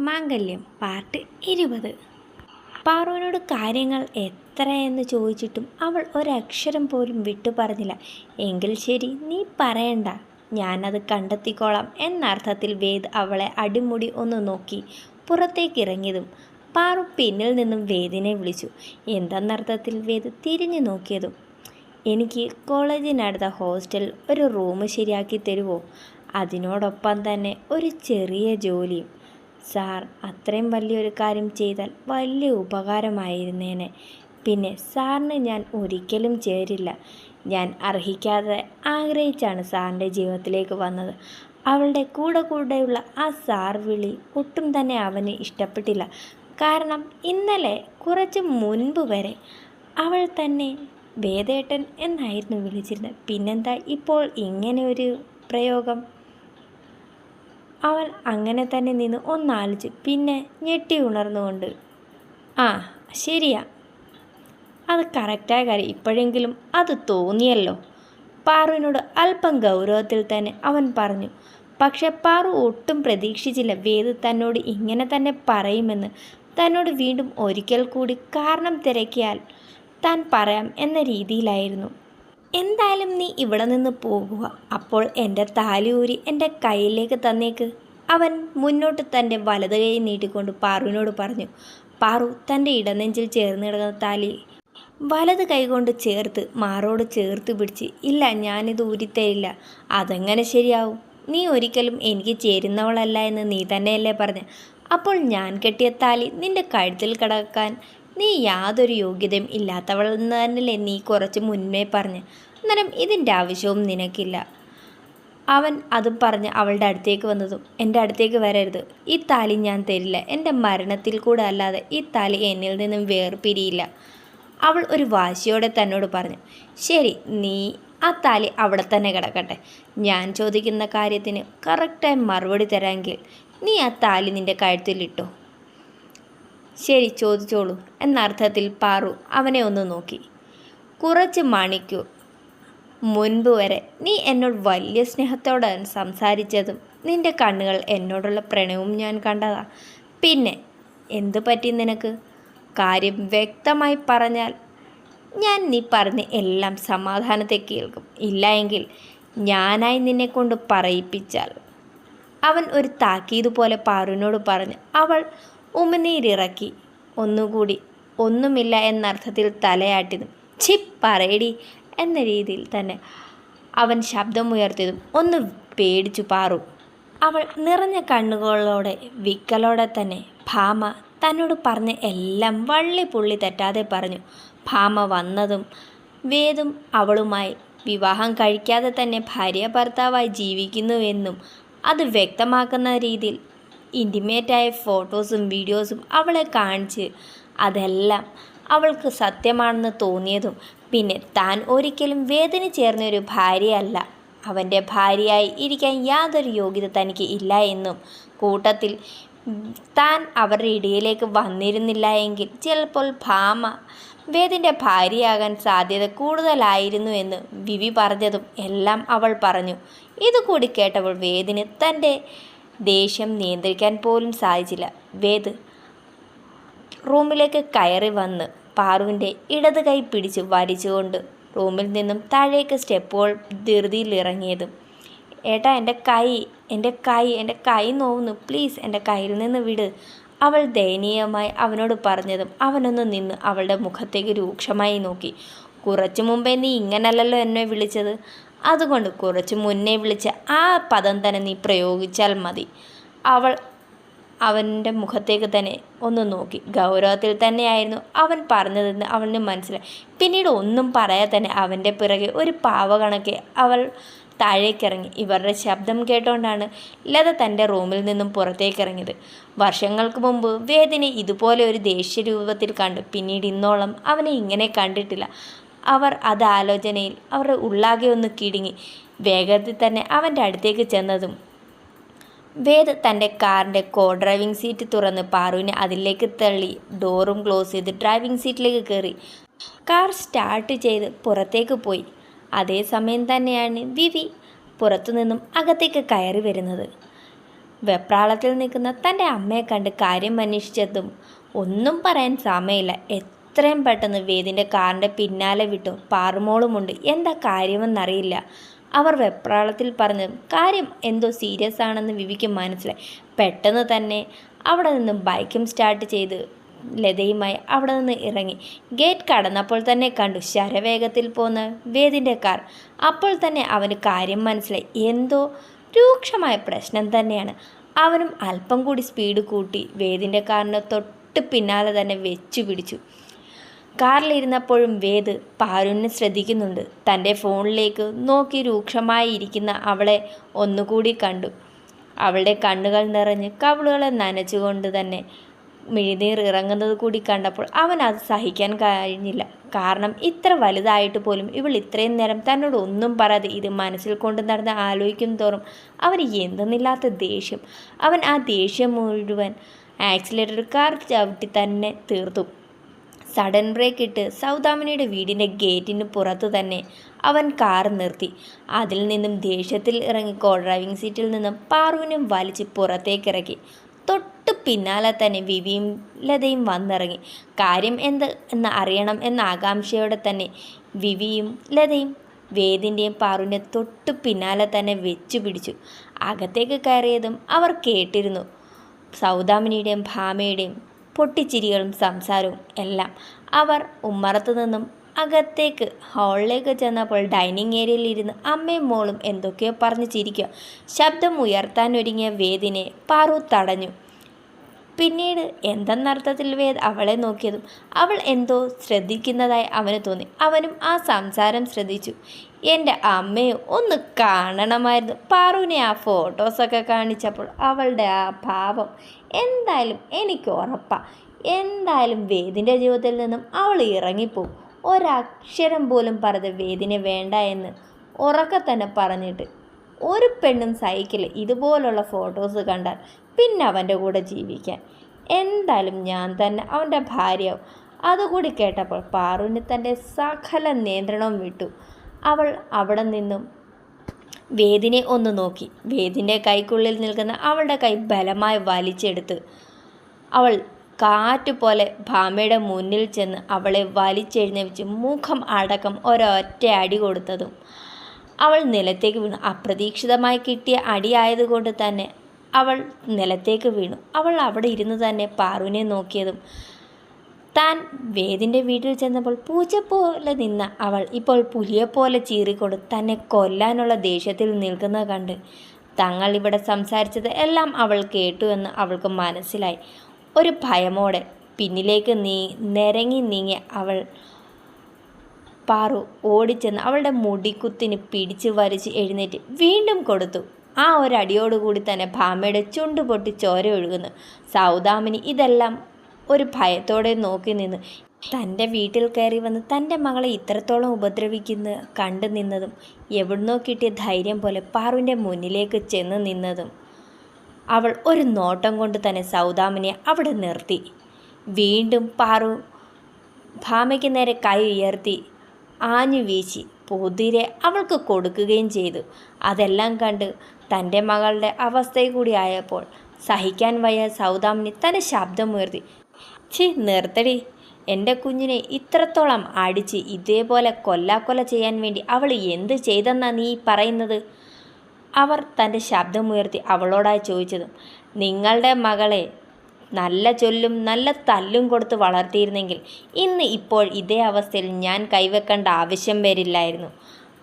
മാംഗല്യം part ഇരുപത്. പാറുവിനോട് കാര്യങ്ങൾ എത്രയെന്ന് ചോദിച്ചിട്ടും അവൾ ഒരക്ഷരം പോലും വിട്ടു പറഞ്ഞില്ല. എങ്കിൽ ശരി നീ പറയണ്ട. ഞാനത് കണ്ടെത്തിക്കോളാം എന്നർത്ഥത്തിൽ വേദ് അവളെ അടിമുടി ഒന്ന് നോക്കി പുറത്തേക്ക് ഇറങ്ങിയതും പാറു പിന്നിൽ നിന്നും വേദിനെ വിളിച്ചു. എന്തെന്നർത്ഥത്തിൽ വേദ് തിരിഞ്ഞു നോക്കിയതും എനിക്ക് കോളേജിനടുത്ത ഹോസ്റ്റൽ ഒരു റൂം ശരിയാക്കി തരുമോ അതിനോടൊപ്പം തന്നെ ഒരു ചെറിയ ജോലിയും സാർ അത്രയും വലിയൊരു കാര്യം ചെയ്താൽ വലിയ ഉപകാരമായിരുന്നേനെ. പിന്നെ സാറിന് ഞാൻ ഒരിക്കലും ചേരില്ല. ഞാൻ അർഹിക്കാതെ ആഗ്രഹിച്ചാണ് സാറിന്റെ ജീവിതത്തിലേക്ക് വന്നത്. അവളുടെ കൂടെ കൂടെയുള്ള ആ സാർ വിളി ഒട്ടും തന്നെ അവന് ഇഷ്ടപ്പെട്ടില്ല. കാരണം ഇന്നലെ കുറച്ച് മുൻപ് വരെ അവൾ തന്നെ വേദേട്ടൻ എന്നായിരുന്നു വിളിച്ചിരുന്നത്. പിന്നെന്താ ഇപ്പോൾ ഇങ്ങനെ ഒരു പ്രയോഗം? അവൻ അങ്ങനെ തന്നെ നിന്ന് ഒന്നാലോചിച്ച് പിന്നെ ഞെട്ടി ഉണർന്നുകൊണ്ട് ആ ശരിയാ. അത് കറക്റ്റായ കാര്യം. ഇപ്പോഴെങ്കിലും അത് തോന്നിയല്ലോ. പാറുവിനോട് അല്പം ഗൗരവത്തിൽ തന്നെ അവൻ പറഞ്ഞു പക്ഷെ പാറു ഒട്ടും പ്രതീക്ഷിച്ചില്ല വേദ് തന്നോട് ഇങ്ങനെ തന്നെ പറയുമെന്ന്. തന്നോട് വീണ്ടും ഒരിക്കൽ കൂടി കാരണം തിരക്കിയാൽ താൻ പറയാം എന്ന രീതിയിലായിരുന്നു. എന്തായാലും നീ ഇവിടെ നിന്ന് പോകുക. അപ്പോൾ എന്റെ താലി ഊരി എന്റെ കയ്യിലേക്ക് തന്നേക്ക്. അവൻ മുന്നോട്ട് തന്റെ വലത് കൈ നീട്ടിക്കൊണ്ട് പാറുവിനോട് പറഞ്ഞു പാറു തന്റെ ഇടനെഞ്ചിൽ ചേർന്ന് കിടക്കുന്ന താലി വലത് കൈകൊണ്ട് ചേർത്ത് മാറോട് ചേർത്ത് പിടിച്ച് ഇല്ല ഞാനിത് ഊരിത്തരില്ല അതെങ്ങനെ ശരിയാവും? നീ ഒരിക്കലും എനിക്ക് ചേരുന്നവളല്ല എന്ന് നീ തന്നെയല്ലേ പറഞ്ഞ്. അപ്പോൾ ഞാൻ കെട്ടിയ താലി നിന്റെ കഴുത്തിൽ കിടക്കാൻ നീ യാതൊരു യോഗ്യതയും ഇല്ലാത്തവളെന്ന് തന്നെയല്ലേ നീ കുറച്ച് മുന്നേ പറഞ്ഞ്. അന്നേരം ഇതിന്റെ ആവശ്യവും നിനക്കില്ല. അവൻ അതും പറഞ്ഞ് അവളുടെ അടുത്തേക്ക് വന്നതും എന്റെ അടുത്തേക്ക് വരരുത്. ഈ താലി ഞാൻ തരില്ല. എന്റെ മരണത്തിൽ കൂടെ അല്ലാതെ ഈ താലി എന്നിൽ നിന്നും വേർപിരിയില്ല. അവൾ ഒരു വാശിയോടെ തന്നോട് പറഞ്ഞു ശരി നീ ആ താലി അവിടെ തന്നെ കിടക്കട്ടെ. ഞാൻ ചോദിക്കുന്ന കാര്യത്തിന് കറക്റ്റായി മറുപടി തരാമെങ്കിൽ നീ ആ താലി നിന്റെ കഴുത്തിലിട്ടോ. ശരി ചോദിച്ചോളൂ. എന്നർത്ഥത്തിൽ പാറു അവനെ ഒന്ന് നോക്കി. കുറച്ച് മണിക്കൂർ മുൻപ് വരെ നീ എന്നോട് വലിയ സ്നേഹത്തോടെ സംസാരിച്ചതും നിന്റെ കണ്ണുകൾ എന്നോടുള്ള പ്രണയവും ഞാൻ കണ്ടതാ. പിന്നെ എന്ത് പറ്റി നിനക്ക്? കാര്യം വ്യക്തമായി പറഞ്ഞാൽ ഞാൻ നീ പറഞ്ഞ് എല്ലാം സമാധാനത്തെ കേൾക്കും. ഇല്ല എങ്കിൽ ഞാനായി നിന്നെ കൊണ്ട് പറയിപ്പിച്ചാൽ. അവൻ ഒരു താക്കീത് പോലെ പാറുവിനോട് പറഞ്ഞു അവൾ ഉമിനീരിറക്കി. ഒന്നുകൂടി ഒന്നുമില്ല എന്നർത്ഥത്തിൽ തലയാട്ടിയതും ഛി പറയടി എന്ന രീതിയിൽ തന്നെ അവൻ ശബ്ദമുയർത്തിയതും ഒന്ന് പേടിച്ചു പാറു. അവൾ നിറഞ്ഞ കണ്ണുകളോടെ വിക്കലോടെ തന്നെ ഭാമ തന്നോട് പറഞ്ഞ എല്ലാം വള്ളി പുള്ളി തെറ്റാതെ പറഞ്ഞു. ഭാമ വന്നതും വേദും അവളുമായി വിവാഹം കഴിക്കാതെ തന്നെ ഭാര്യ ഭർത്താവായി ജീവിക്കുന്നുവെന്നും അത് വ്യക്തമാക്കുന്ന രീതിയിൽ ഇന്റിമേറ്റായ ഫോട്ടോസും വീഡിയോസും അവളെ കാണിച്ച് അതെല്ലാം അവൾക്ക് സത്യമാണെന്ന് തോന്നിയതും പിന്നെ താൻ ഒരിക്കലും വേദന ചേർന്ന ഒരു ഭാര്യയല്ല. അവന്റെ ഭാര്യയായി ഇരിക്കാൻ യാതൊരു യോഗ്യത തനിക്ക് ഇല്ല എന്നും കൂട്ടത്തിൽ താൻ അവരുടെ ഇടയിലേക്ക് വന്നിരുന്നില്ല എങ്കിൽ ചിലപ്പോൾ ഭാമ വേദിന്റെ ഭാര്യയാകാൻ സാധ്യത കൂടുതലായിരുന്നു എന്ന് വിവി പറഞ്ഞതും എല്ലാം അവൾ പറഞ്ഞു. ഇതുകൂടി കേട്ടവൾ വേദിന് തന്റെ ദേഷ്യം നിയന്ത്രിക്കാൻ പോലും സാധിച്ചില്ല. വേദ് റൂമിലേക്ക് കയറി വന്ന് പാറുവിന്റെ ഇടത് കൈ പിടിച്ച് വലിച്ചുകൊണ്ട് റൂമിൽ നിന്നും താഴേക്ക് സ്റ്റെപ്പുകൾ ധൃതിയിൽ ഇറങ്ങിയതും ഏട്ടാ എന്റെ കൈ എന്റെ കൈ എന്റെ കൈ നോവുന്നു. പ്ലീസ് എന്റെ കയ്യിൽ നിന്ന് വിട് അവൾ ദയനീയമായി അവനോട് പറഞ്ഞതും അവനൊന്ന് നിന്ന് അവളുടെ മുഖത്തേക്ക് രൂക്ഷമായി നോക്കി. കുറച്ചു മുമ്പേ നീ ഇങ്ങനല്ലല്ലോ എന്നെ വിളിച്ചത്. അതുകൊണ്ട് കുറച്ച് മുന്നേ വിളിച്ച് ആ പദം തന്നെ നീ പ്രയോഗിച്ചാൽ മതി. അവൾ അവന്റെ മുഖത്തേക്ക് തന്നെ ഒന്ന് നോക്കി. ഗൗരവത്തിൽ തന്നെയായിരുന്നു അവൻ പറഞ്ഞതെന്ന് അവന് മനസ്സിലായി. പിന്നീട് ഒന്നും പറയാതെ തന്നെ അവന്റെ പിറകെ ഒരു പാവ കണക്കെ അവൾ താഴേക്കിറങ്ങി. ഇവരുടെ ശബ്ദം കേട്ടുകൊണ്ടാണ് ലത തന്റെ റൂമിൽ നിന്നും പുറത്തേക്കിറങ്ങിയത്. വർഷങ്ങൾക്ക് മുമ്പ് വേദിനെ ഇതുപോലെ ഒരു ദേഷ്യ രൂപത്തിൽ കണ്ടു പിന്നീട് ഇന്നോളം അവനെ ഇങ്ങനെ കണ്ടിട്ടില്ല. അവർ അത് ആലോചനയിൽ അവരുടെ ഉള്ളാകെ ഒന്ന് കിടുങ്ങി. വേഗത്തിൽ തന്നെ അവന്റെ അടുത്തേക്ക് ചെന്നതും വേദ് തന്റെ കാറിന്റെ കോ ഡ്രൈവിംഗ് സീറ്റ് തുറന്ന് പാറുവിനെ അതിലേക്ക് തള്ളി. ഡോറും ക്ലോസ് ചെയ്ത് ഡ്രൈവിംഗ് സീറ്റിലേക്ക് കയറി. കാർ സ്റ്റാർട്ട് ചെയ്ത് പുറത്തേക്ക് പോയി. അതേസമയം തന്നെയാണ് വിവി പുറത്തുനിന്നും അകത്തേക്ക് കയറി വരുന്നത്. വെപ്രാളത്തിൽ നിൽക്കുന്ന തന്റെ അമ്മയെ കണ്ട് കാര്യം അന്വേഷിച്ചതും ഒന്നും പറയാൻ സമയമില്ല. എത്രയും പെട്ടെന്ന് വേദിന്റെ കാറിന്റെ പിന്നാലെ വിട്ടു. പാറുമോളുമുണ്ട്. എന്താ കാര്യമെന്നറിയില്ല. അവർ വെപ്രാളത്തിൽ പറഞ്ഞ് കാര്യം എന്തോ സീരിയസ് ആണെന്ന് വിവിക്ക് മനസ്സിലായി. പെട്ടെന്ന് തന്നെ അവിടെ നിന്നും ബൈക്കും സ്റ്റാർട്ട് ചെയ്ത് ലതയുമായി അവിടെ നിന്ന് ഇറങ്ങി. ഗേറ്റ് കടന്നപ്പോൾ തന്നെ കണ്ടു ശരവേഗത്തിൽ പോന്ന വേദിന്റെ കാർ. അപ്പോൾ തന്നെ അവന് കാര്യം മനസ്സിലായി. എന്തോ രൂക്ഷമായ പ്രശ്നം തന്നെയാണ്. അവനും അല്പം കൂടി സ്പീഡ് കൂട്ടി വേദിന്റെ കാറിന് തൊട്ട് പിന്നാലെ തന്നെ വെച്ചു പിടിച്ചു കാറിലിരുന്നപ്പോഴും വേദ് പാരുവിനെ ശ്രദ്ധിക്കുന്നുണ്ട്. തന്റെ ഫോണിലേക്ക് നോക്കി രൂക്ഷമായി ഇരിക്കുന്ന അവളെ ഒന്നുകൂടി കണ്ടു. അവളുടെ കണ്ണുകൾ നിറഞ്ഞ് കവിളുകളെ നനച്ചുകൊണ്ട് തന്നെ മിഴിനീർ ഇറങ്ങുന്നത് കൂടി കണ്ടപ്പോൾ അവൻ അത് സഹിക്കാൻ കഴിഞ്ഞില്ല. കാരണം ഇത്ര വലുതായിട്ട് പോലും ഇവൾ ഇത്രയും നേരം തന്നോട് ഒന്നും പറയാതെ ഇത് മനസ്സിൽ കൊണ്ട് നടന്ന് ആലോചിക്കും തോറും അവന് എന്തെന്നില്ലാത്ത ദേഷ്യം. അവൻ ആ ദേഷ്യം മുഴുവൻ ആക്സിലേറ്റർ കാർ ചവിട്ടി തന്നെ തീർത്തു. സഡൻ ബ്രേക്ക് ഇട്ട് സൗദാമിനിയുടെ വീടിന്റെ ഗേറ്റിന് പുറത്ത് തന്നെ അവൻ കാർ നിർത്തി. അതിൽ നിന്നും ദേഷ്യത്തിൽ ഇറങ്ങി കോ ഡ്രൈവിംഗ് സീറ്റിൽ നിന്നും പാർവിനും വലിച്ച് പുറത്തേക്കിറക്കി. തൊട്ട് പിന്നാലെ തന്നെ വിവിയും ലതയും വന്നിറങ്ങി. കാര്യം എന്ത് എന്ന് അറിയണം എന്ന ആകാംക്ഷയോടെ തന്നെ വിവിയും ലതയും വേദിന്റെയും പാറുവിന്റെ തൊട്ട് പിന്നാലെ തന്നെ വെച്ചു പിടിച്ചു. അകത്തേക്ക് കയറിയതും അവർ കേട്ടിരുന്നു. സൗദാമിനിയുടെയും ഭാമയുടെയും പൊട്ടിച്ചിരികളും സംസാരവും എല്ലാം അവർ ഉമ്മറത്തു നിന്നും അകത്തേക്ക് ഹാളിലേക്ക് ചെന്നപ്പോൾ ഡൈനിങ് ഏരിയയിൽ ഇരുന്ന് അമ്മയും മോളും എന്തൊക്കെയോ പറഞ്ഞു ചിരിക്കുക. ശബ്ദം ഉയർത്താൻ ഒരുങ്ങിയ വേദിനെ പാറു തടഞ്ഞു. പിന്നീട് എന്തെന്നർത്ഥത്തിൽ വേദ് അവളെ നോക്കിയതും അവൾ എന്തോ ശ്രദ്ധിക്കുന്നതായി അവന് തോന്നി. അവനും ആ സംസാരം ശ്രദ്ധിച്ചു. എന്റെ അമ്മയെ ഒന്ന് കാണണമായിരുന്നു. പാറുവിനെ ആ ഫോട്ടോസൊക്കെ കാണിച്ചപ്പോൾ അവളുടെ ആ ഭാവം എന്തായാലും എനിക്ക് ഉറപ്പാണ് എന്തായാലും വേദിന്റെ ജീവിതത്തിൽ നിന്നും അവൾ ഇറങ്ങിപ്പോവും. ഒരക്ഷരം പോലും പറഞ്ഞ് വേദിനെ വേണ്ട എന്ന് ഉറക്കെ തന്നെ പറഞ്ഞിട്ട് ഒരു പെണ്ണും സഹിക്കില്ല ഇതുപോലുള്ള ഫോട്ടോസ് കണ്ടാൽ പിന്നെ അവന്റെ കൂടെ ജീവിക്കാൻ. എന്തായാലും ഞാൻ തന്നെ അവന്റെ ഭാര്യയാവും. അതുകൂടി കേട്ടപ്പോൾ പാറുവിന് തന്റെ സകല നിയന്ത്രണവും വിട്ടു. അവൾ അവിടെ നിന്നും വേദിനെ ഒന്ന് നോക്കി. വേദിന്റെ കൈക്കുള്ളിൽ നിൽക്കുന്ന അവളുടെ കൈ ബലമായി വലിച്ചെടുത്ത് അവൾ കാറ്റ് പോലെ ഭാമയുടെ മുന്നിൽ ചെന്ന് അവളെ വലിച്ചെഴുന്നേപ്പിച്ച് മുഖം അടക്കം ഒരൊറ്റ അടി കൊടുത്തതും അവൾ നിലത്തേക്ക് വീണു. അപ്രതീക്ഷിതമായി കിട്ടിയ അടിയായതുകൊണ്ട് തന്നെ അവൾ നിലത്തേക്ക് വീണു. അവൾ അവിടെ ഇരുന്ന് തന്നെ പാറുവിനെ നോക്കിയതും താൻ വേദിന്റെ വീട്ടിൽ ചെന്നപ്പോൾ പൂച്ച പോലെ നിന്ന അവൾ ഇപ്പോൾ പുലിയെപ്പോലെ ചീറിക്കൊണ്ട് തന്നെ കൊല്ലാനുള്ള ദേഷ്യത്തിൽ നിൽക്കുന്നത് കണ്ട് തങ്ങൾ ഇവിടെ സംസാരിച്ചത് എല്ലാം അവൾ കേട്ടു എന്ന് അവൾക്ക് മനസ്സിലായി. ഒരു ഭയമോടെ പിന്നിലേക്ക് നീ നിരങ്ങി നീങ്ങി അവൾ പാറു ഓടിച്ചെന്ന് അവളുടെ മുടിക്കുത്തിന് പിടിച്ച് വലിച്ച് എഴുന്നേറ്റ് വീണ്ടും കൊടുത്തു. ആ ഒരടിയോടുകൂടി തന്നെ ഭാമയുടെ ചുണ്ടുപൊട്ടി ചോര ഒഴുകുന്നു. സൗദാമിനി ഇതെല്ലാം ഒരു ഭയത്തോടെ നോക്കി നിന്ന് തന്റെ വീട്ടിൽ കയറി വന്ന് തന്റെ മകളെ ഇത്രത്തോളം ഉപദ്രവിക്കുന്ന കണ്ടു നിന്നതും എവിടുന്നോ കിട്ടിയ ധൈര്യം പോലെ പാറുവിന്റെ മുന്നിലേക്ക് ചെന്ന് നിന്നതും അവൾ ഒരു നോട്ടം കൊണ്ട് തന്നെ സൗദാമിനെ അവിടെ നിർത്തി. വീണ്ടും പാറു ഭാമയ്ക്ക് നേരെ കൈ ഉയർത്തി ആഞ്ഞു വീശി പൊതിരെ അവൾക്ക് കൊടുക്കുകയും ചെയ്തു. അതെല്ലാം കണ്ട് തന്റെ മകളുടെ അവസ്ഥയെ കൂടി ആയപ്പോൾ സഹിക്കാൻ വയ്യ സൗദാമിനി തന്റെ ശബ്ദമുയർത്തി. ഛി നിർത്തടി. എന്റെ കുഞ്ഞിനെ ഇത്രത്തോളം അടിച്ച് ഇതേപോലെ കൊല്ലാക്കൊല ചെയ്യാൻ വേണ്ടി അവൾ എന്ത് ചെയ്തെന്നാ നീ പറയുന്നത്? അവർ തന്റെ ശബ്ദമുയർത്തി അവളോടായി ചോദിച്ചതും നിങ്ങളുടെ മകളെ നല്ല ചൊല്ലും നല്ല തല്ലും കൊടുത്ത് വളർത്തിയിരുന്നെങ്കിൽ ഇന്ന് ഇപ്പോൾ ഇതേ അവസ്ഥയിൽ ഞാൻ കൈവെക്കേണ്ട ആവശ്യം വരില്ലായിരുന്നു.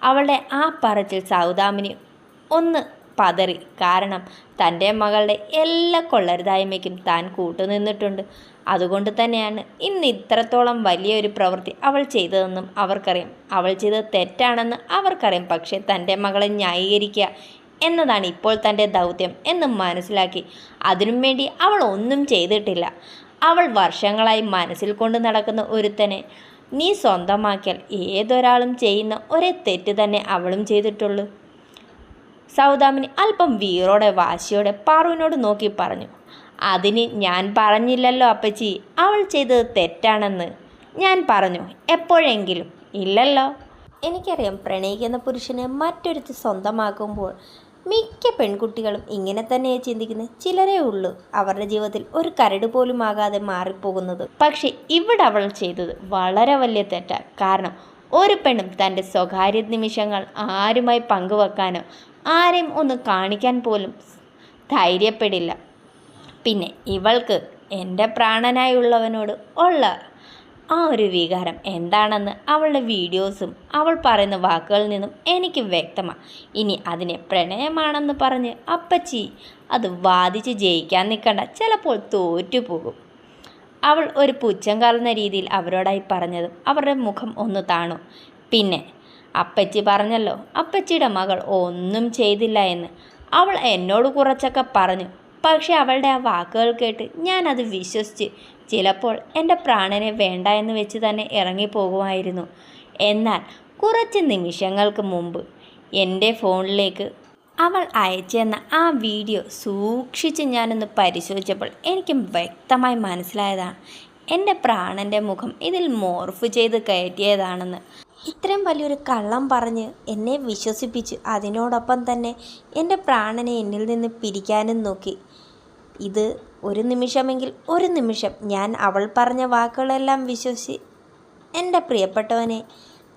അവളുടെ ആ പറച്ചിൽ സൗദാമിനി ഒന്ന് പതറി. കാരണം തന്റെ മകളുടെ എല്ലാ കൊള്ളരുതായ്മയ്ക്കും താൻ കൂട്ടുനിന്നിട്ടുണ്ട്. അതുകൊണ്ട് തന്നെയാണ് ഇന്ന് ഇത്രത്തോളം വലിയൊരു പ്രവൃത്തി അവൾ ചെയ്തതെന്നും അവർക്കറിയാം. അവൾ ചെയ്തത് തെറ്റാണെന്ന് അവർക്കറിയാം. പക്ഷേ തന്റെ മകളെ ന്യായീകരിക്കുക എന്നതാണ് ഇപ്പോൾ തന്റെ ദൗത്യം എന്ന് മനസ്സിലാക്കി. അതിനും വേണ്ടി അവൾ ഒന്നും ചെയ്തിട്ടില്ല. അവൾ വർഷങ്ങളായി മനസ്സിൽ കൊണ്ട് നടക്കുന്ന ഒരുത്തനെ നീ സ്വന്തമാക്കിയാൽ ഏതൊരാളും ചെയ്യുന്ന ഒരേ തെറ്റ് തന്നെ അവളും ചെയ്തിട്ടുള്ളൂ. സൗദാമിനി അല്പം വീറോടെ വാശിയോടെ പാറുവിനോട് നോക്കി പറഞ്ഞു. അതിന് ഞാൻ പറഞ്ഞില്ലല്ലോ അപ്പച്ചി. അവൾ ചെയ്തത് തെറ്റാണെന്ന് ഞാൻ പറഞ്ഞു. എപ്പോഴെങ്കിലും. ഇല്ലല്ലോ. എനിക്കറിയാം പ്രണയിക്കുന്ന പുരുഷനെ മറ്റൊരുത്തി സ്വന്തമാക്കുമ്പോൾ മിക്ക പെൺകുട്ടികളും ഇങ്ങനെ തന്നെയാണ് ചിന്തിക്കുന്നത് ചിലരേ ഉള്ളൂ അവരുടെ ജീവിതത്തിൽ ഒരു കരട് പോലും ആകാതെ മാറിപ്പോകുന്നത്. പക്ഷേ ഇവിടെ അവൾ ചെയ്തത് വളരെ വലിയ തെറ്റാണ് കാരണം ഒരു പെണ്ണും തന്റെ സ്വകാര്യ നിമിഷങ്ങൾ ആരുമായി പങ്കുവെക്കാനോ ആരെയും ഒന്ന് കാണിക്കാൻ പോലും ധൈര്യപ്പെടില്ല. പിന്നെ ഇവൾക്ക് എന്റെ പ്രാണനായുള്ളവനോട് ഉള്ള ആ ഒരു വികാരം എന്താണെന്ന് അവളുടെ വീഡിയോസും അവൾ പറയുന്ന വാക്കുകളിൽ നിന്നും എനിക്ക് വ്യക്തമാണ് ഇനി അതിനെ പ്രണയമാണെന്ന് പറഞ്ഞ് അപ്പച്ചി അത് വാദിച്ച് ജയിക്കാൻ നിൽക്കണ്ട. ചിലപ്പോൾ തോറ്റുപോകും. അവൾ ഒരു പുച്ഛം കലർന്ന രീതിയിൽ അവരോടായി പറഞ്ഞതും അവരുടെ മുഖം ഒന്ന് താണു. പിന്നെ അപ്പച്ചി പറഞ്ഞല്ലോ അപ്പച്ചിയുടെ മകൾ ഒന്നും ചെയ്തില്ല എന്ന്. അവൾ എന്നോട് കുറച്ചൊക്കെ പറഞ്ഞു. പക്ഷെ അവളുടെ ആ വാക്കുകൾ കേട്ട് ഞാനത് വിശ്വസിച്ച് ചിലപ്പോൾ എന്റെ പ്രാണനെ വേണ്ട എന്ന് വെച്ച് തന്നെ ഇറങ്ങിപ്പോകുമായിരുന്നു. എന്നാൽ കുറച്ച് നിമിഷങ്ങൾക്ക് മുമ്പ് എന്റെ ഫോണിലേക്ക് അവൾ അയച്ചെന്ന ആ വീഡിയോ സൂക്ഷിച്ച് ഞാനൊന്ന് പരിശോധിച്ചപ്പോൾ എനിക്ക് വ്യക്തമായി മനസ്സിലായതാണ്. എന്റെ പ്രാണന്റെ മുഖം ഇതിൽ മോർഫ് ചെയ്ത് കയറ്റിയതാണെന്ന്. ഇത്രയും വലിയൊരു കള്ളം പറഞ്ഞ് എന്നെ വിശ്വസിപ്പിച്ച് അതിനോടൊപ്പം തന്നെ എന്റെ പ്രാണനെ എന്നിൽ നിന്ന് പിരിക്കാനും നോക്കി ഇത് ഒരു നിമിഷമെങ്കിൽ ഒരു നിമിഷം ഞാൻ അവൾ പറഞ്ഞ വാക്കുകളെല്ലാം വിശ്വസി എന്റെ പ്രിയപ്പെട്ടവനെ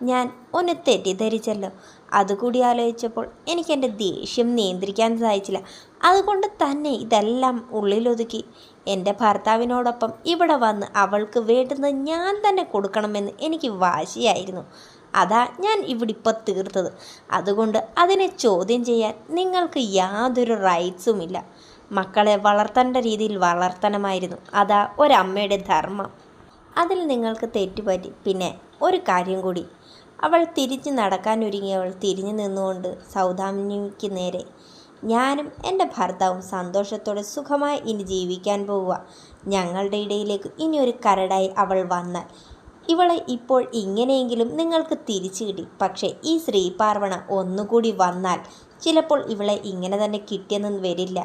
ഞാൻ ഒന്ന് തെറ്റിദ്ധരിച്ചല്ലോ. അതുകൂടി ആലോചിച്ചപ്പോൾ എനിക്ക് എന്റെ ദേഷ്യം നിയന്ത്രിക്കാൻ സാധിച്ചില്ല. അതുകൊണ്ട് തന്നെ ഇതെല്ലാം ഉള്ളിലൊതുക്കി എന്റെ ഭർത്താവിനോടൊപ്പം ഇവിടെ വന്ന് അവൾക്ക് വേണ്ടുന്നത് ഞാൻ തന്നെ കൊടുക്കണമെന്ന് എനിക്ക് വാശിയായിരുന്നു. അതാ ഞാൻ ഇവിടെ ഇപ്പോൾ തീർത്തത്. അതുകൊണ്ട് അതിനെ ചോദ്യം ചെയ്യാൻ നിങ്ങൾക്ക് യാതൊരു റൈറ്റ്സുമില്ല മക്കളെ വളർത്തേണ്ട രീതിയിൽ വളർത്തണമായിരുന്നു. അതാ ഒരമ്മയുടെ ധർമ്മം. അതിൽ നിങ്ങൾക്ക് തെറ്റുപറ്റി. പിന്നെ ഒരു കാര്യം കൂടി. അവൾ തിരിഞ്ഞു നടക്കാനൊരുങ്ങിയവൾ തിരിഞ്ഞു നിന്നുകൊണ്ട് സൗദാമിനിക്ക് നേരെ ഞാനും എന്റെ ഭർത്താവും സന്തോഷത്തോടെ സുഖമായി ഇനി ജീവിക്കാൻ പോവുക. ഞങ്ങളുടെ ഇടയിലേക്ക് ഇനി ഒരു കരടായി അവൾ വന്നാൽ ഇവളെ ഇപ്പോൾ ഇങ്ങനെയെങ്കിലും നിങ്ങൾക്ക് തിരിച്ചു കിട്ടി. പക്ഷേ ഈ ശ്രീപാർവണ ഒന്നുകൂടി വന്നാൽ ചിലപ്പോൾ ഇവളെ ഇങ്ങനെ തന്നെ കിട്ടിയെന്നും വരില്ല.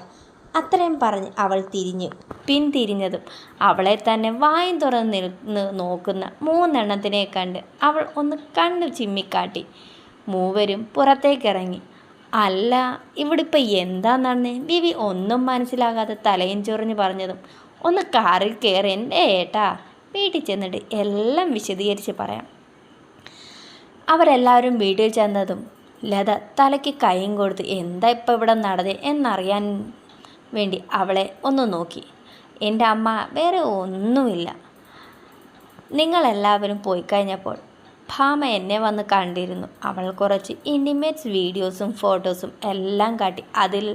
അത്രയും പറഞ്ഞ് അവൾ തിരിഞ്ഞു. പിന്തിരിഞ്ഞതും അവളെ തന്നെ വായും തുറന്ന് നിന്ന് നോക്കുന്ന മൂന്നെണ്ണത്തിനെ കണ്ട് അവൾ ഒന്ന് കണ്ണു ചിമ്മിക്കാട്ടി. മൂവരും പുറത്തേക്കിറങ്ങി. അല്ല ഇവിടെ ഇപ്പം എന്താ നടന്നത് വിവി ഒന്നും മനസ്സിലാകാതെ തലയും ചൊറിഞ്ഞ് പറഞ്ഞതും ഒന്ന് കാറിൽ കയറി എന്റെ ഏട്ടാ വീട്ടിൽ ചെന്നിട്ട് എല്ലാം വിശദീകരിച്ച് പറയാം. അവരെല്ലാവരും വീട്ടിൽ ചെന്നതും ലത തലയ്ക്ക് കൈയും കൊടുത്ത് എന്താ ഇപ്പം ഇവിടെ നടന്നത് എന്നറിയാൻ വേണ്ടി അവളെ ഒന്ന് നോക്കി. എന്റെ അമ്മ വേറെ ഒന്നുമില്ല. നിങ്ങളെല്ലാവരും പോയി കഴിഞ്ഞപ്പോൾ ഭാമ എന്നെ വന്ന് കണ്ടിരുന്നു. അവൾ കുറച്ച് ഇന്റിമേറ്റ്സ് വീഡിയോസും ഫോട്ടോസും എല്ലാം കാട്ടി അതിൽ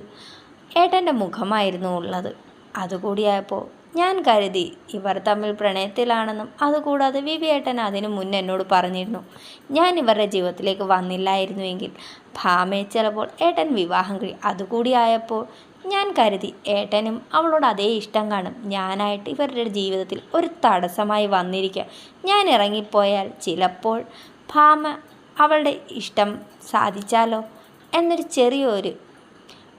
ഏട്ടന്റെ മുഖമായിരുന്നു ഉള്ളത്. അതുകൂടിയായപ്പോൾ ഞാൻ കരുതി ഇവർ തമ്മിൽ പ്രണയത്തിലാണെന്നും അതുകൂടാതെ ഏട്ടൻ അതിനു മുന്നേ എന്നോട് പറഞ്ഞിരുന്നു. ഞാൻ ഇവരുടെ ജീവിതത്തിലേക്ക് വന്നില്ലായിരുന്നുവെങ്കിൽ ഭാമയെ ചിലപ്പോൾ ഏട്ടൻ വിവാഹം കഴി അതുകൂടിയായപ്പോൾ ഞാൻ കരുതി ഏട്ടനും അവളോട് അതേ ഇഷ്ടം കാണും. ഞാനായിട്ട് ഇവരുടെ ജീവിതത്തിൽ ഒരു തടസ്സമായി വന്നിരിക്കുക ഞാൻ ഇറങ്ങിപ്പോയാൽ ചിലപ്പോൾ ഭാമ അവളുടെ ഇഷ്ടം സാധിച്ചാലോ എന്നൊരു ചെറിയൊരു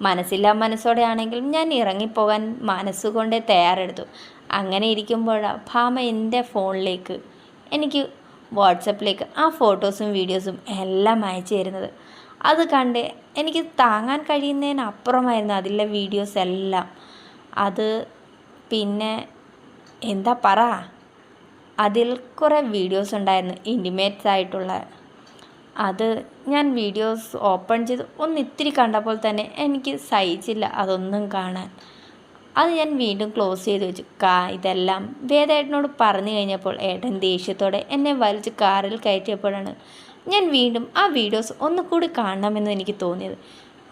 മനസ്സില്ലാ മനസ്സോടെയാണെങ്കിലും ഞാൻ ഇറങ്ങിപ്പോകാൻ മനസ്സുകൊണ്ടേ തയ്യാറെടുത്തു. അങ്ങനെ ഇരിക്കുമ്പോഴാണ് ഭാമ എന്റെ ഫോണിലേക്ക് എനിക്ക് വാട്സപ്പിലേക്ക് ആ ഫോട്ടോസും വീഡിയോസും എല്ലാം അയച്ചു തരുന്നത്. അത് കണ്ട് എനിക്ക് താങ്ങാൻ കഴിയുന്നതിനപ്പുറമായിരുന്നു അതിലെ വീഡിയോസ് എല്ലാം. അത് പിന്നെ എന്താ പറ? അതിൽ കുറേ വീഡിയോസ് ഉണ്ടായിരുന്നു ഇന്റിമേറ്റ്സ് ആയിട്ടുള്ള. അത് ഞാൻ വീഡിയോസ് ഓപ്പൺ ചെയ്ത് ഒന്ന് ഇത്തിരി കണ്ടപ്പോൾ തന്നെ എനിക്ക് സഹിച്ചില്ല അതൊന്നും കാണാൻ. അത് ഞാൻ വീണ്ടും ക്ലോസ് ചെയ്ത് വെച്ചു. കാ ഇതെല്ലാം വേദേട്ടനോട് പറഞ്ഞു കഴിഞ്ഞപ്പോൾ ഏട്ടൻ ദേഷ്യത്തോടെ എന്നെ വലിച്ച് കാറിൽ കയറ്റിയപ്പോഴാണ് ഞാൻ വീണ്ടും ആ വീഡിയോസ് ഒന്നുകൂടി കാണണമെന്ന് എനിക്ക് തോന്നിയത്.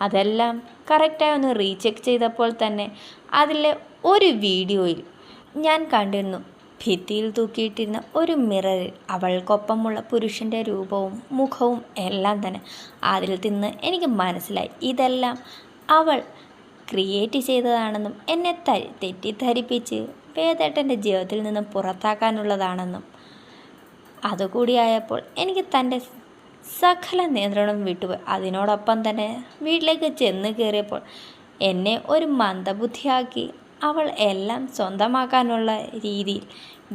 അതെല്ലാം കറക്റ്റായി ഒന്ന് റീചെക്ക് ചെയ്തപ്പോൾ തന്നെ അതിലെ ഒരു വീഡിയോയിൽ ഞാൻ കണ്ടിരുന്നു. ഭിത്തിയിൽ തൂക്കിയിട്ടിരുന്ന ഒരു മിററിൽ അവൾക്കൊപ്പമുള്ള പുരുഷന്റെ രൂപവും മുഖവും എല്ലാം തന്നെ. അതിൽ നിന്ന് എനിക്ക് മനസ്സിലായി ഇതെല്ലാം അവൾ ക്രിയേറ്റ് ചെയ്തതാണെന്നും എന്നെ തെറ്റിദ്ധരിപ്പിച്ച് വേദേട്ടന്റെ ജീവിതത്തിൽ നിന്നും പുറത്താക്കാനുള്ളതാണെന്നും. അതുകൂടിയായപ്പോൾ എനിക്ക് തന്റെ സകല നിയന്ത്രണം വിട്ടുപോയി. അതിനോടൊപ്പം തന്നെ വീട്ടിലേക്ക് ചെന്ന് കയറിയപ്പോൾ എന്നെ ഒരു മന്ദബുദ്ധിയാക്കി. അവൾ എല്ലാം സ്വന്തമാക്കാനുള്ള രീതിയിൽ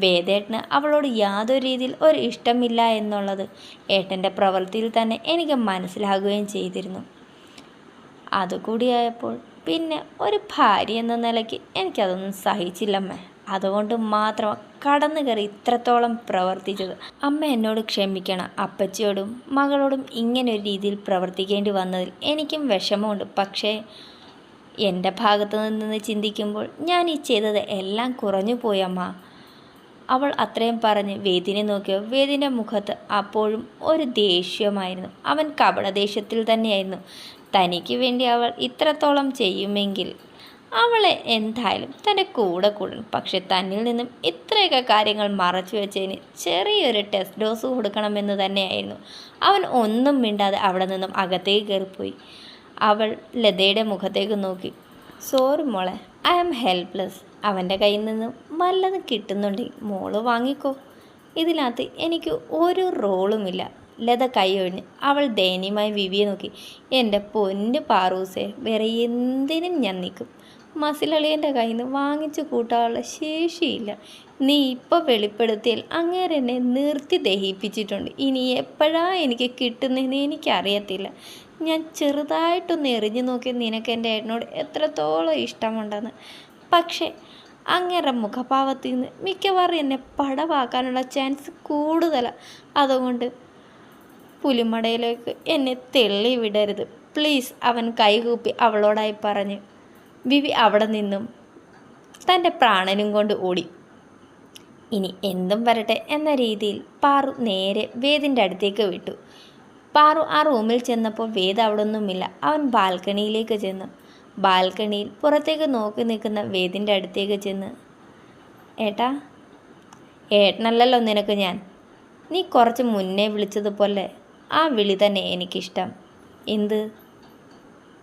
വേദേട്ടന് അവളോട് യാതൊരു രീതിയിൽ ഒരു ഇഷ്ടമില്ല എന്നുള്ളത് ഏട്ടന്റെ പ്രവൃത്തിയിൽ തന്നെ എനിക്ക് മനസ്സിലാകുകയും ചെയ്തിരുന്നു. അതുകൂടിയായപ്പോൾ പിന്നെ ഒരു ഭാര്യ എന്ന നിലയ്ക്ക് എനിക്കതൊന്നും സഹിച്ചില്ലമ്മേ. അതുകൊണ്ട് മാത്രം കടന്നു കയറി ഇത്രത്തോളം പ്രവർത്തിച്ചത്. അമ്മ എന്നോട് ക്ഷമിക്കണം. അപ്പച്ചിയോടും മകളോടും ഇങ്ങനെ ഒരു രീതിയിൽ പ്രവർത്തിക്കേണ്ടി വന്നതിൽ എനിക്കും വിഷമമുണ്ട്. പക്ഷേ എന്റെ ഭാഗത്തു നിന്ന് ചിന്തിക്കുമ്പോൾ ഞാൻ ഈ ചെയ്തത് എല്ലാം കുറഞ്ഞു പോയമ്മ അവൾ അത്രയും പറഞ്ഞ് വേദിനെ നോക്കിയോ? വേദിന്റെ മുഖത്ത് അപ്പോഴും ഒരു ദേഷ്യമായിരുന്നു അവൻ കപടദേഷ്യത്തിൽ തന്നെയായിരുന്നു. തനിക്ക് വേണ്ടി അവൾ ഇത്രത്തോളം ചെയ്യുമെങ്കിൽ അവളെ എന്തായാലും തന്റെ കൂടെ കൂടണം പക്ഷെ തന്നിൽ നിന്നും ഇത്രയൊക്കെ കാര്യങ്ങൾ മറച്ചു വെച്ചതിന് ചെറിയൊരു ടെസ്റ്റ് ഡോസ് കൊടുക്കണമെന്ന് തന്നെയായിരുന്നു. അവൻ ഒന്നും മിണ്ടാതെ അവിടെ നിന്നും അകത്തേക്ക് കയറിപ്പോയി. അവൾ ലതയുടെ മുഖത്തേക്ക് നോക്കി. സോറി മോളെ ഐ ആം ഹെൽപ്ലെസ് അവന്റെ കയ്യിൽ നിന്നും വല്ലതും കിട്ടുന്നുണ്ടെങ്കിൽ മോൾ വാങ്ങിക്കോ. ഇതിനകത്ത് എനിക്ക് ഒരു റോളുമില്ല ലത കൈയൊഴിഞ്ഞ് അവൾ ദയനീയമായി വിവിയെ നോക്കി. എന്റെ പൊന്ന് പാറൂസെ വേറെ എന്തിനും ഞാൻ നിൽക്കും. മസിലളിയന്റെ കയ്യിൽ നിന്ന് വാങ്ങിച്ചു കൂട്ടാനുള്ള ശേഷിയില്ല. നീ ഇപ്പോൾ വെളിപ്പെടുത്തിയാൽ അങ്ങേരെ എന്നെ നിർത്തി ദഹിപ്പിച്ചിട്ടുണ്ട്. ഇനി എപ്പോഴാ എനിക്ക് കിട്ടുന്നതെന്ന് എനിക്കറിയത്തില്ല. ഞാൻ ചെറുതായിട്ടൊന്ന് എറിഞ്ഞു നോക്കി നിനക്ക് എന്റെ ഏട്ടനോട് എത്രത്തോളം ഇഷ്ടമുണ്ടെന്ന്. പക്ഷേ അങ്ങേറെ മുഖഭാവത്തിൽ നിന്ന് മിക്കവാറും എന്നെ പടവാക്കാനുള്ള ചാൻസ് കൂടുതലാണ് അതുകൊണ്ട് പുലിമടയിലേക്ക് എന്നെ തെള്ളി വിടരുത്. പ്ലീസ് അവൻ കൈകൂപ്പി അവളോടായി പറഞ്ഞു. വിവി അവിടെ നിന്നും തന്റെ പ്രാണനും കൊണ്ട് ഓടി. ഇനി എന്തും വരട്ടെ എന്ന രീതിയിൽ പാറു നേരെ വേദിന്റെ അടുത്തേക്ക് വിട്ടു. പാറു ആ റൂമിൽ ചെന്നപ്പോൾ വേദ അവിടെ ഒന്നുമില്ല അവൻ ബാൽക്കണിയിലേക്ക് ചെന്നു. ബാൽക്കണിയിൽ പുറത്തേക്ക് നോക്കി നിൽക്കുന്ന വേദിന്റെ അടുത്തേക്ക് ചെന്ന് ഏട്ടാ ഏട്ടനല്ലല്ലോ നിനക്ക് ഞാൻ. നീ കുറച്ച് മുന്നേ വിളിച്ചതുപോലെ ആ വിളി തന്നെ എനിക്കിഷ്ടം. എന്ത്?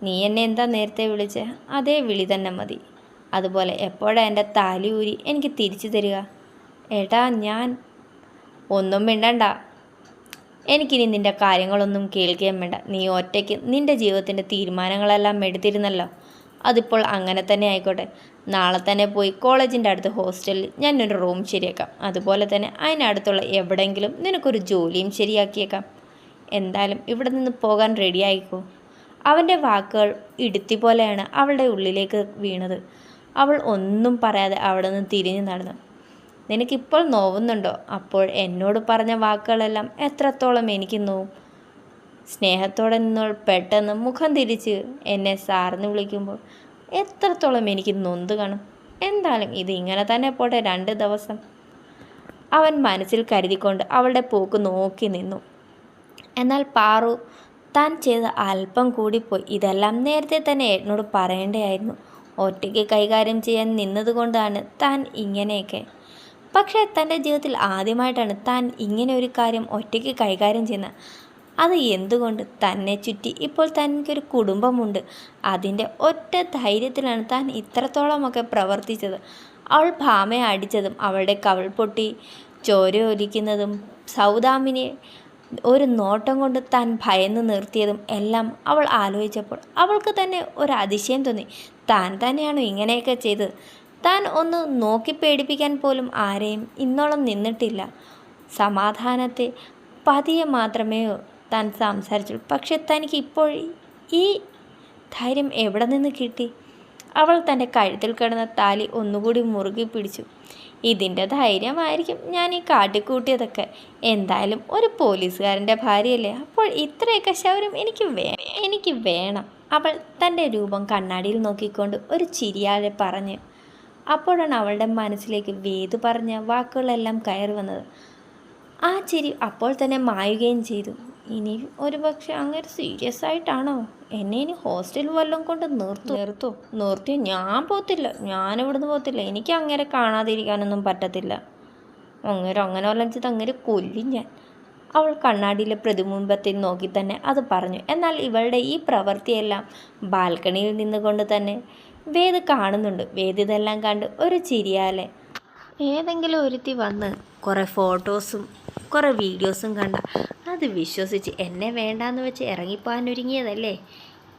നീ എന്നെ എന്താ നേരത്തെ വിളിച്ച്? അതേ വിളി തന്നെ മതി. അതുപോലെ എപ്പോഴാ എന്റെ താലി ഊരി എനിക്ക് തിരിച്ചു തരിക? ഏട്ടാ ഞാൻ ഒന്നും മിണ്ടണ്ട. എനിക്കിനി നിന്റെ കാര്യങ്ങളൊന്നും കേൾക്കുകയും വേണ്ട. നീ ഒറ്റയ്ക്ക് നിന്റെ ജീവിതത്തിന്റെ തീരുമാനങ്ങളെല്ലാം എടുത്തിരുന്നല്ലോ. അതിപ്പോൾ അങ്ങനെ തന്നെ ആയിക്കോട്ടെ. നാളെ തന്നെ പോയി കോളേജിന്റെ അടുത്ത് ഹോസ്റ്റലിൽ ഞാനൊരു റൂം ശരിയാക്കാം. അതുപോലെ തന്നെ അതിനടുത്തുള്ള എവിടെയെങ്കിലും നിനക്കൊരു ജോലിയും ശരിയാക്കിയേക്കാം. എന്തായാലും ഇവിടെ നിന്ന് പോകാൻ റെഡി ആയിക്കോ? അവന്റെ വാക്കുകൾ ഇടുത്തി പോലെയാണ് അവളുടെ ഉള്ളിലേക്ക് വീണത്. അവൾ ഒന്നും പറയാതെ അവിടെ നിന്ന് തിരിഞ്ഞു നടന്നു. നിനക്കിപ്പോൾ നോവുന്നുണ്ടോ? അപ്പോൾ എന്നോട് പറഞ്ഞ വാക്കുകളെല്ലാം എത്രത്തോളം എനിക്ക് നോവും? സ്നേഹത്തോടെ നിന്നോൾ പെട്ടെന്ന് മുഖം തിരിച്ച് എന്നെ സാറിന് വിളിക്കുമ്പോൾ എത്രത്തോളം എനിക്ക് നൊന്ത് കാണും. എന്തായാലും ഇത് ഇങ്ങനെ തന്നെ പോട്ടെ രണ്ട് ദിവസം. അവൻ മനസ്സിൽ കരുതിക്കൊണ്ട് അവളുടെ പോക്ക് നോക്കി നിന്നു. എന്നാൽ പാറു താൻ ചെയ്ത അല്പം കൂടിപ്പോയി. ഇതെല്ലാം നേരത്തെ തന്നെ എന്നോട് പറയേണ്ടതായിരുന്നു. ഒറ്റയ്ക്ക് കൈകാര്യം ചെയ്യാൻ നിന്നതുകൊണ്ടാണ് താൻ ഇങ്ങനെയൊക്കെ. പക്ഷേ തന്റെ ജീവിതത്തിൽ ആദ്യമായിട്ടാണ് താൻ ഇങ്ങനെ ഒരു കാര്യം ഒറ്റയ്ക്ക് കൈകാര്യം ചെയ്യുന്നത് അത് എന്തുകൊണ്ട്? തന്നെ ചുറ്റി ഇപ്പോൾ തനിക്കൊരു കുടുംബമുണ്ട്. അതിന്റെ ഒറ്റ ധൈര്യത്തിലാണ് താൻ ഇത്രത്തോളമൊക്കെ പ്രവർത്തിച്ചത്. അവൾ ഭാമയെ അടിച്ചതും അവളുടെ കവൾ പൊട്ടി ചോര ഒലിക്കുന്നതും സൗദാമിനെ ഒരു നോട്ടം കൊണ്ട് താൻ ഭയന്ന് നിർത്തിയതും എല്ലാം അവൾ ആലോചിച്ചപ്പോൾ അവൾക്ക് തന്നെ ഒരു അതിശയം തോന്നി. താൻ തന്നെയാണ് ഇങ്ങനെയൊക്കെ ചെയ്തത്? താൻ ഒന്ന് നോക്കി പേടിപ്പിക്കാൻ പോലും ആരെയും ഇന്നോളം നിന്നിട്ടില്ല. സമാധാനത്തെ പതിയെ മാത്രമേ താൻ സംസാരിച്ചുള്ളൂ. പക്ഷെ തനിക്ക് ഇപ്പോൾ ഈ ധൈര്യം എവിടെ നിന്ന് കിട്ടി? അവൾ തന്റെ കഴുത്തിൽ കിടന്ന താലി ഒന്നുകൂടി മുറുകി പിടിച്ചു. ഇതിന്റെ ധൈര്യമായിരിക്കും. ഞാൻ ഈ കാട്ടിക്കൂട്ടിയതൊക്കെ എന്തായാലും ഒരു പോലീസുകാരന്റെ ഭാര്യയല്ലേ? അപ്പോൾ ഇത്രയൊക്കെ ശൗര്യം എനിക്ക് വേ എനിക്ക് വേണം. അവൾ തന്റെ രൂപം കണ്ണാടിയിൽ നോക്കിക്കൊണ്ട് ഒരു ചിരിയാലെ പറഞ്ഞ്. അപ്പോഴാണ് അവളുടെ മനസ്സിലേക്ക് വേദു പറഞ്ഞ വാക്കുകളെല്ലാം കയറി വന്നത്. ആ ചിരി അപ്പോൾ തന്നെ മായുകയും ചെയ്തു. ഇനി ഒരു പക്ഷെ അങ്ങനെ സീരിയസ് ആയിട്ടാണോ? എന്നെ ഇനി ഹോസ്റ്റൽ വല്ലതും കൊണ്ട് നിർത്തും. നിർത്തോ. നിർത്തിയോ ഞാൻ പോത്തില്ല. ഞാൻ ഇവിടുന്ന് പോത്തില്ല. എനിക്ക് അങ്ങനെ കാണാതിരിക്കാനൊന്നും പറ്റത്തില്ല. അങ്ങനെ അങ്ങനെ വല്ലതും ചെയ്ത് അങ്ങനെ കൊല്ലും ഞാൻ. അവൾ കണ്ണാടിയിലെ പ്രതിബിംബത്തിൽ നോക്കി തന്നെ അത് പറഞ്ഞു. എന്നാൽ ഇവളുടെ ഈ പ്രവൃത്തിയെല്ലാം ബാൽക്കണിയിൽ നിന്നുകൊണ്ട് തന്നെ വേദ് കാണുന്നുണ്ട്. വേദ് ഇതെല്ലാം കണ്ട് ഒരു ചിരിയാലെ. ഏതെങ്കിലും ഒരുത്തി വന്ന് കുറേ ഫോട്ടോസും കുറേ വീഡിയോസും കണ്ട. അത് വിശ്വസിച്ച് എന്നെ വേണ്ടാന്ന് വെച്ച് ഇറങ്ങിപ്പോകാൻ ഒരുങ്ങിയതല്ലേ?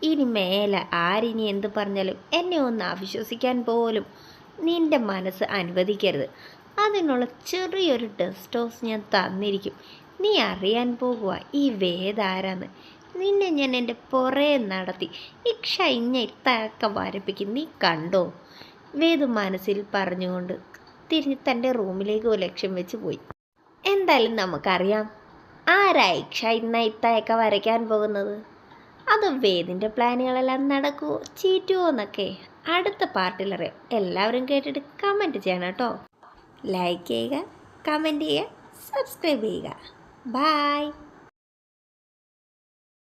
ഇനി മേലെ ആരിനി എന്ത് പറഞ്ഞാലും എന്നെ ഒന്ന് അവിശ്വസിക്കാൻ പോലും നിന്റെ മനസ്സ് അനുവദിക്കരുത്. അതിനുള്ള ചെറിയൊരു ടെസ്റ്റോസ് ഞാൻ തന്നിരിക്കും. നീ അറിയാൻ പോകുക ഈ വേദാരാന്ന്. നിന്നെ ഞാൻ എന്റെ പുറേ നടത്തി. ഈ ക്ഷൈഞ്ഞ ഇത്തക്ക വരപ്പിക്കും. നീ കണ്ടോ? വേദു മനസ്സിൽ പറഞ്ഞുകൊണ്ട് തിരിഞ്ഞ് തന്റെ റൂമിലേക്ക് ലക്ഷ്യം വെച്ച് പോയി. എന്തായാലും നമുക്കറിയാം. ആരായി ഇക്ഷ ഇന്ന ഇത്തയൊക്കെ വരയ്ക്കാൻ പോകുന്നത്? അത് വേദിന്റെ പ്ലാനുകളെല്ലാം നടക്കുമോ ചീറ്റുമോ എന്നൊക്കെ? അടുത്ത പാർട്ടിലറിയാം എല്ലാവരും കേട്ടിട്ട് കമന്റ് ചെയ്യണം കേട്ടോ. ലൈക്ക് ചെയ്യുക കമന്റ് ചെയ്യുക സബ്സ്ക്രൈബ് ചെയ്യുക. ബായ്